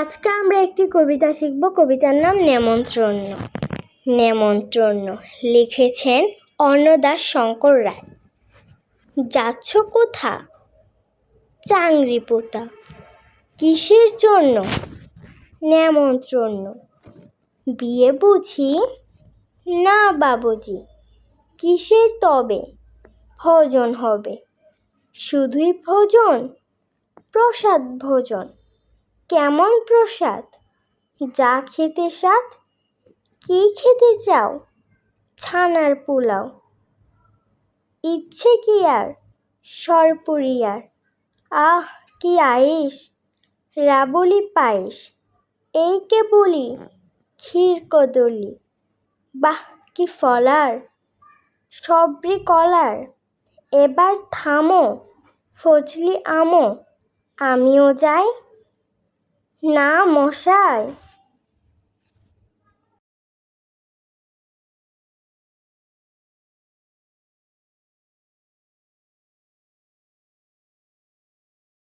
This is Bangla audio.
আজকে আমরা একটি কবিতা শিখব। কবিতার নাম নেমন্ত্রণ নেমন্ত্রণ লিখেছেন অন্নদাস শঙ্কর রায়। যাচ্ছ কোথা? চাংরি পোতা। কিসের জন্য? নেমন্ত্রণ বিয়ে বুঝি? না বাবুজি। কিসের তবে? ভোজন হবে। শুধুই ভোজন? প্রসাদ ভোজন। কেমন প্রসাদ? যা খেতে স্বাদ, কি খেতে চাও? ছানার পোলাও। ইচ্ছে কি আর? সরপুরিয়ার আহ, কি আয়েস রাবলি পায়েস এই কে বলি ক্ষীর কদলি বাহ, কি ফলার সবরি কলার এবার থামো, ফজলি আমো। আমিও যাই। না মশাই।